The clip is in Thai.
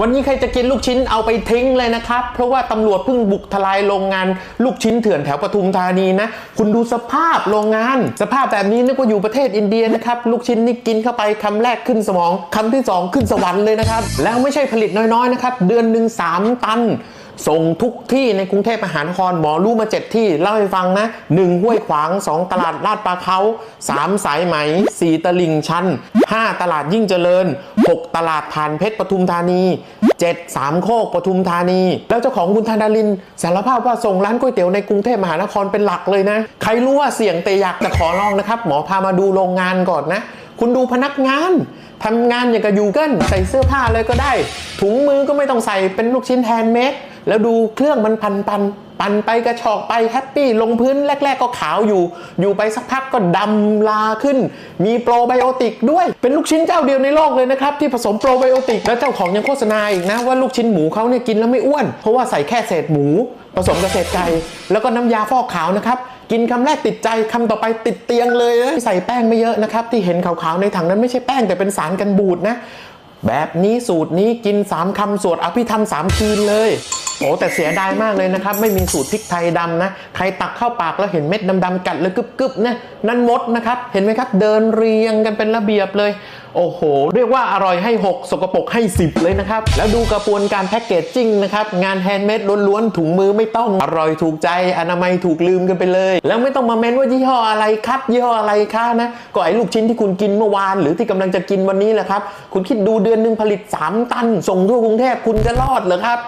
วันนี้ใครจะกินลูกชิ้นเอาไปทิ้งเลยนะครับ เพราะว่าตำรวจเพิ่งบุกทลายโรงงานลูกชิ้นเถื่อนแถวปทุมธานีนะ คุณดูสภาพโรงงาน สภาพแบบนี้นึกว่าอยู่ประเทศอินเดียนะครับ ลูกชิ้นนี่กินเข้าไปคำแรกขึ้นสมองคำที่สองขึ้นสวรรค์เลยนะครับ แล้วไม่ใช่ผลิตน้อยๆนะครับ เดือนหนึ่ง3ตัน ส่งทุกที่ในกรุงเทพมหานครหมอรู้มา 7 ที่ เล่าให้ฟังนะ 1 ห้วยขวาง 2 ตลาดลาดปลาเขา3 สายไหม 4 ตลิ่งชัน 5 ตลาดยิ่งเจริญ 6 ตลาดผ่านเพชรปทุมธานี 7 สามโคกปทุมธานี แล้วเจ้าของคุณธนาริน สารภาพว่าส่งร้านก๋วยเตี๋ยวในกรุงเทพมหานครเป็นหลักเลยนะ ใครรู้ว่าเสี่ยงแต่อยากจะขอลองนะครับ หมอพามาดูโรงงานก่อนนะ คุณดูพนักงานทำงานอย่างกับยูเกิลใส่เสื้อผ้าเลยก็ได้ ถุงมือก็ไม่ต้องใส่เป็นลูกชิ้นแฮนด์เมด แล้วดูเครื่องมันพันปันปันไปกระชอกไปแฮปปี้ลงพื้นแรก ๆ ก็ขาวอยู่ อยู่ไปสักพักก็ดำลาขึ้น มีโปรไบโอติกด้วยเป็นลูกชิ้นเจ้าเดียวในโลกเลยนะครับ ที่ผสมโปรไบโอติก แล้วเจ้าของยังโฆษณาอีกนะ ว่าลูกชิ้นหมูเขาเนี่ยกินแล้วไม่อ้วน เพราะว่าใส่แค่เศษหมู ผสมกับเศษไก่แล้วก็น้ำยาฟอกขาวนะครับกินคำแรกติดใจคำต่อไปติดเตียงเลยนะใส่แป้งไม่เยอะนะครับที่เห็นขาวๆในถังนั้นไม่ใช่แป้งแต่เป็นสารกันบูดนะแบบนี้สูตรนี้กิน 3คำสวดอภิธรรม3คืนเลย โอ้แต่เสียดายมากเลยนะครับ ไม่มีสูตรพริกไทยดำนะใครตักเข้าปากแล้วเห็นเม็ดดำๆกัดแล้วกึบๆนะนั่นมดนะครับเห็นไหมครับ เดินเรียงกันเป็นระเบียบเลย โอ้โห เรียกว่าอร่อยให้ 6 สกปรกให้ 10 เลยนะครับ แล้วดูกระบวนการแพ็กเกจจิ้งนะครับ งานแฮนด์เมดล้วนๆถุงมือไม่ต้องอร่อยถูกใจ อนามัยถูกลืมกันไปเลย แล้วไม่ต้องมาเม้นว่ายี่ห้ออะไรครับยี่ห้ออะไรคะนะก็ไอ้ลูกชิ้นที่คุณกินเมื่อวาน หรือที่กำลังจะกินวันนี้แหละครับคุณคิดดูเดือนหนึ่งผลิต 3 ตัน ส่งทั่วกรุงเทพคุณจะรอดเหรอครับ